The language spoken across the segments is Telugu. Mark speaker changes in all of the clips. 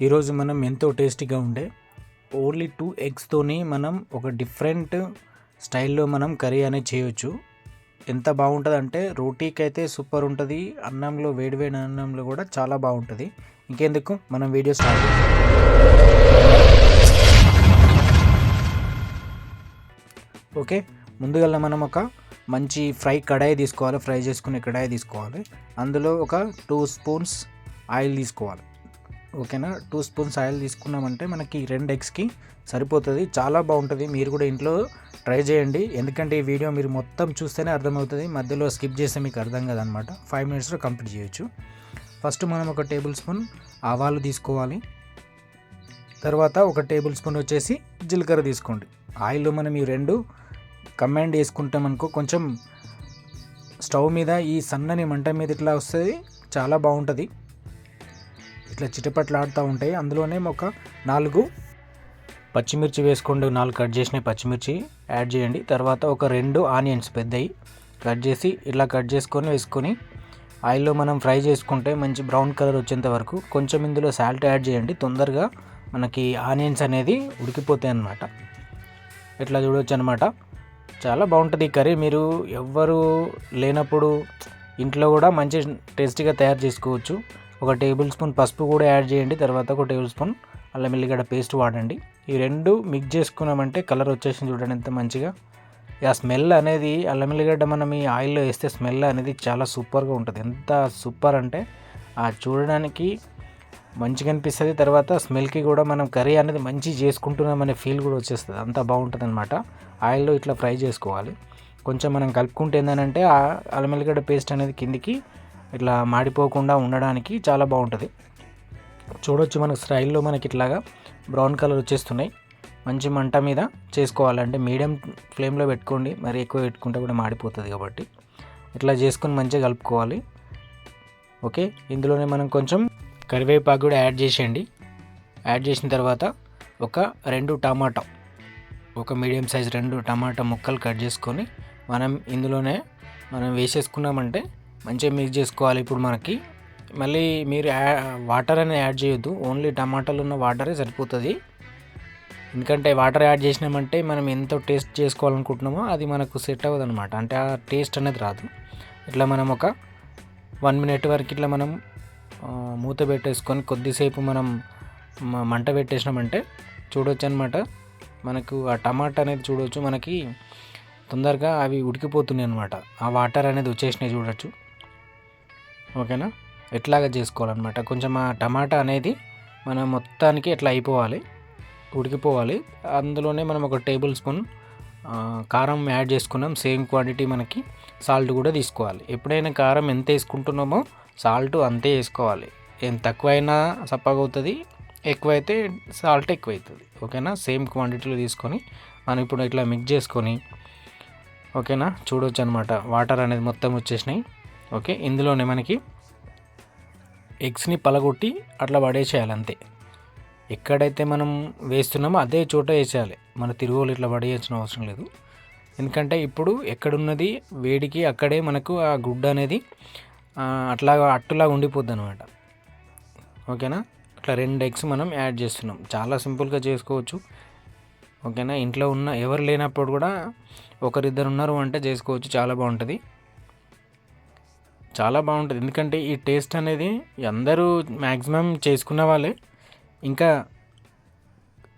Speaker 1: ఈరోజు మనం ఎంతో టేస్టీగా ఉండే ఓన్లీ టూ ఎగ్స్తోని మనం ఒక డిఫరెంట్ స్టైల్లో మనం కర్రీ అనేది చేయొచ్చు. ఎంత బాగుంటుంది అంటే రోటీకి అయితే సూపర్ ఉంటుంది అన్నంలో వేడివేడి అన్నంలో కూడా చాలా బాగుంటుంది. ఇంకెందుకు? మనం వీడియో స్టార్ట్ ఓకే ముందుగా మనం ఒక మంచి ఫ్రై కడాయి తీసుకోవాలి ఫ్రై చేసుకునే కడాయి తీసుకోవాలి. అందులో ఒక టూ స్పూన్స్ ఆయిల్ తీసుకోవాలి. ఓకేనా? టూ స్పూన్స్ ఆయిల్ తీసుకున్నామంటే మనకి రెండు ఎగ్స్కి సరిపోతుంది. చాలా బాగుంటుంది. మీరు కూడా ఇంట్లో ట్రై చేయండి. ఎందుకంటే ఈ వీడియో మీరు మొత్తం చూస్తేనే అర్థమవుతుంది. మధ్యలో స్కిప్ చేస్తే మీకు అర్థం కాదనమాట. ఫైవ్ మినిట్స్లో కంప్లీట్ చేయొచ్చు. ఫస్ట్ మనం ఒక టేబుల్ స్పూన్ ఆవాలు తీసుకోవాలి. తర్వాత ఒక టేబుల్ స్పూన్ వచ్చేసి జీలకర్ర తీసుకోండి. ఆయిల్లో మనం ఈ రెండు కమాండ్ వేసుకుంటాం అనుకో కొంచెం స్టవ్ మీద ఈ సన్నని మంట మీద ఇట్లా వస్తుంది. చాలా బాగుంటుంది. ఇట్లా చిటపట్లాడుతూ ఉంటాయి. అందులోనే ఒక నాలుగు పచ్చిమిర్చి వేసుకోండి. నాలుగు కట్ చేసిన పచ్చిమిర్చి యాడ్ చేయండి. తర్వాత ఒక రెండు ఆనియన్స్ పెద్దవి కట్ చేసి ఇట్లా కట్ చేసుకొని వేసుకొని ఆయిల్లో మనం ఫ్రై చేసుకుంటే మంచి బ్రౌన్ కలర్ వచ్చేంత వరకు కొంచెం ఇందులో సాల్ట్ యాడ్ చేయండి. తొందరగా మనకి ఆనియన్స్ అనేది ఉడికిపోతాయి అన్నమాట. ఇట్లా చూడవచ్చు అనమాట చాలా బాగుంటుంది ఈ కర్రీ. మీరు ఎవ్వరు లేనప్పుడు ఇంట్లో కూడా మంచి టేస్టీగా తయారు చేసుకోవచ్చు. ఒక టేబుల్ స్పూన్ పసుపు కూడా యాడ్ చేయండి తర్వాత ఒక టేబుల్ స్పూన్ అల్లం ఎల్లిగడ్డ పేస్ట్ వాడండి. ఈ రెండు మిక్స్ చేసుకున్నామంటే కలర్ వచ్చేసింది చూడండి ఎంత మంచిగా. ఆ స్మెల్ అనేది అల్లం ఎల్లిగడ్డ మనం ఈ ఆయిల్లో వేస్తే స్మెల్ అనేది చాలా సూపర్గా ఉంటుంది. ఎంత సూపర్ అంటే ఆ చూడడానికి మంచిగా అనిపిస్తుంది తర్వాత స్మెల్కి కూడా మనం కర్రీ అనేది మంచి చేసుకుంటున్నామనే ఫీల్ కూడా వచ్చేస్తుంది. అంత బాగుంటుంది అనమాట ఆయిల్లో ఇట్లా ఫ్రై చేసుకోవాలి. కొంచెం మనం కలుపుకుంటే ఏంటంటే ఆ అల్లం ఎల్లిగడ్డ పేస్ట్ అనేది కిందికి ఇట్లా మాడిపోకుండా ఉండడానికి చాలా బాగుంటుంది. చూడొచ్చు మనకు స్టైల్లో మనకి ఇట్లాగా బ్రౌన్ కలర్ వచ్చేస్తున్నాయి. మంచి మంట మీద చేసుకోవాలంటే మీడియం ఫ్లేమ్లో పెట్టుకోండి. మరి ఎక్కువ పెట్టుకుంటే కూడా మాడిపోతుంది కాబట్టి. ఇట్లా చేసుకొని మంచిగా కలుపుకోవాలి. ఓకే ఇందులోనే మనం కొంచెం కరివేపాకు కూడా యాడ్ చేసేయండి. యాడ్ చేసిన తర్వాత ఒక రెండు టమాటా ఒక మీడియం సైజ్ రెండు టమాటా ముక్కలు కట్ చేసుకొని మనం ఇందులోనే మనం వేసేసుకున్నామంటే మంచిగా మిక్స్ చేసుకోవాలి ఇప్పుడు మనకి. మళ్ళీ మీరు వాటర్ అనేది యాడ్ చేయొద్దు. ఓన్లీ టమాటాలు ఉన్న వాటరే సరిపోతుంది. ఎందుకంటే వాటర్ యాడ్ చేసినామంటే మనం ఎంతో టేస్ట్ చేసుకోవాలనుకుంటున్నామో అది మనకు సెట్ అవ్వదు అనమాట అంటే ఆ టేస్ట్ అనేది రాదు. ఇట్లా మనం ఒక వన్ మినిట్ వరకు ఇట్లా మనం మూత పెట్టేసుకొని కొద్దిసేపు మనం మంట పెట్టేసినామంటే చూడొచ్చు అనమాట మనకు ఆ టమాటా అనేది చూడవచ్చు మనకి తొందరగా అవి ఉడికిపోతున్నాయి అనమాట ఆ వాటర్ అనేది వచ్చేసినాయి చూడొచ్చు. ఓకేనా? ఎట్లాగా చేసుకోవాలన్నమాట. కొంచెం ఆ టమాటా అనేది మనం మొత్తానికి ఎట్లా అయిపోవాలి ఉడికిపోవాలి. అందులోనే మనం ఒక టేబుల్ స్పూన్ కారం యాడ్ చేసుకున్నాం. సేమ్ క్వాంటిటీ మనకి సాల్ట్ కూడా తీసుకోవాలి. ఎప్పుడైనా కారం ఎంత వేసుకుంటున్నామో సాల్ట్ అంతే వేసుకోవాలి. ఏం తక్కువైనా సప్పగవుతుంది ఎక్కువైతే సాల్ట్ ఎక్కువ అవుతుంది ఓకేనా? సేమ్ క్వాంటిటీలో తీసుకొని మనం ఇప్పుడు ఇట్లా మిక్స్ చేసుకొని ఓకేనా? చూడొచ్చు అనమాట వాటర్ అనేది మొత్తం వచ్చేసినాయి. ఓకే ఇందులోనే మనకి ఎగ్స్ని పలగొట్టి అట్లా పడేసేయాలి అంతే. ఎక్కడైతే మనం వేస్తున్నామో అదే చోట వేసేయాలి. మన తిరుగులు ఇట్లా పడేయాల్సిన అవసరం లేదు. ఎందుకంటే ఇప్పుడు ఎక్కడున్నది వేడికి అక్కడే మనకు ఆ గుడ్డ అనేది అట్లా అట్లాగా అట్టులాగా ఉండిపోద్ది అనమాట ఓకేనా? అట్లా రెండు ఎగ్స్ మనం యాడ్ చేస్తున్నాం. చాలా సింపుల్గా చేసుకోవచ్చు. ఓకేనా? ఇంట్లో ఉన్న ఎవరు లేనప్పుడు కూడా ఒకరిద్దరు ఉన్నారు అంటే చేసుకోవచ్చు. చాలా బాగుంటుంది. చాలా బాగుంటుంది. ఎందుకంటే ఈ టేస్ట్ అనేది అందరూ మ్యాక్సిమం చేసుకున్న వాళ్ళే. ఇంకా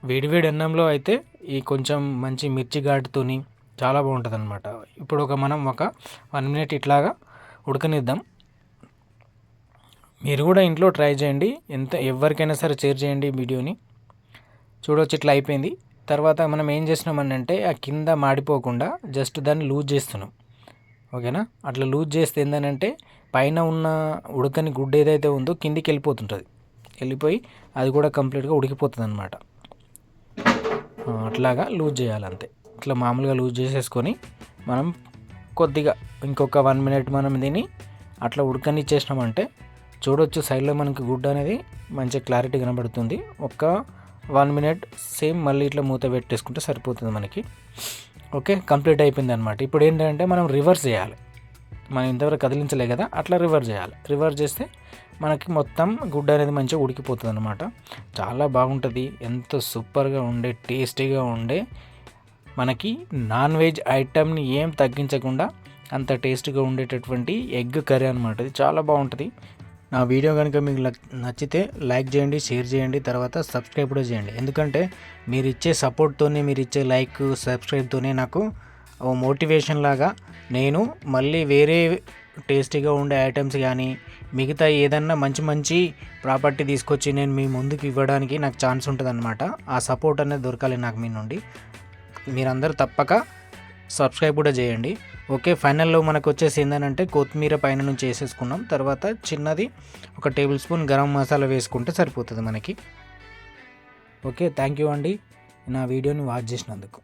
Speaker 1: వేడివేడి అన్నంలో అయితే ఈ కొంచెం మంచి మిర్చి ఘాటుతోని చాలా బాగుంటుంది అనమాట ఇప్పుడు ఒక మనం ఒక వన్ మినిట్ ఇట్లాగా ఉడకనిద్దాం. మీరు కూడా ఇంట్లో ట్రై చేయండి. ఎంత ఎవరికైనా సరే షేర్ చేయండి వీడియోని. చూడవచ్చు ఇట్లా అయిపోయింది. తర్వాత మనం ఏం చేసినామని అంటే ఆ కింద మాడిపోకుండా జస్ట్ దాన్ని లూజ్ చేస్తున్నాం. ఓకేనా? అట్లా లూజ్ చేస్తే ఏంటంటే పైన ఉన్న ఉడకని గుడ్డ ఏదైతే ఉందో కిందికి వెళ్ళిపోతుంటుంది. వెళ్ళిపోయి అది కూడా కంప్లీట్గా ఉడికిపోతుంది అనమాట అట్లాగా లూజ్ చేయాలి అంతే ఇట్లా మామూలుగా లూజ్ చేసేసుకొని మనం కొద్దిగా ఇంకొక వన్ మినిట్ మనం దీన్ని అట్లా ఉడకనిచ్చేసినామంటే చూడొచ్చు సైడ్లో మనకి గుడ్డ అనేది మంచి క్లారిటీ కనబడుతుంది. ఒక్క వన్ మినిట్ సేమ్ మళ్ళీ ఇట్లా మూత పెట్టేసుకుంటే సరిపోతుంది మనకి. ఓకే కంప్లీట్ అయిపోయింది అనమాట ఇప్పుడు ఏంటంటే మనం రివర్స్ చేయాలి. మనం ఇంతవరకు కదిలించలే కదా అట్లా రివర్స్ చేయాలి. రివర్స్ చేస్తే మనకి మొత్తం గుడ్డ అనేది మంచిగా ఉడికిపోతుంది అనమాట చాలా బాగుంటుంది. ఎంతో సూపర్గా ఉండే టేస్టీగా ఉండే మనకి నాన్ వెజ్ ఐటమ్ని ఏం తగ్గించకుండా అంత టేస్ట్గా ఉండేటటువంటి ఎగ్ కర్రీ అనమాట ఇది చాలా బాగుంటుంది. నా వీడియో కనుక మీకు నచ్చితే లైక్ చేయండి షేర్ చేయండి తర్వాత సబ్స్క్రైబ్ కూడా చేయండి. ఎందుకంటే మీరు ఇచ్చే సపోర్ట్తోనే మీరు ఇచ్చే లైక్ సబ్స్క్రైబ్తోనే నాకు ఓ మోటివేషన్ లాగా నేను మళ్ళీ వేరే టేస్టీగా ఉండే ఐటమ్స్ కానీ మిగతా ఏదన్నా మంచి మంచి ప్రాపర్టీ తీసుకొచ్చి నేను మీ ముందుకు ఇవ్వడానికి నాకు ఛాన్స్ ఉంటుంది ఆ సపోర్ట్ అనేది దొరకాలి నాకు మీ నుండి. మీరందరూ తప్పక సబ్స్క్రైబ్ కూడా చేయండి. ఓకే ఫైనల్లో మనకు వచ్చేసి ఏంటంటే కొత్తిమీర పైన నుంచి వేసేసుకున్నాం. తర్వాత చిన్నది ఒక టేబుల్ స్పూన్ గరం మసాలా వేసుకుంటే సరిపోతుంది మనకి. ఓకే థ్యాంక్ యూ అండి. నా వీడియోని వాచ్ చేసినందుకు.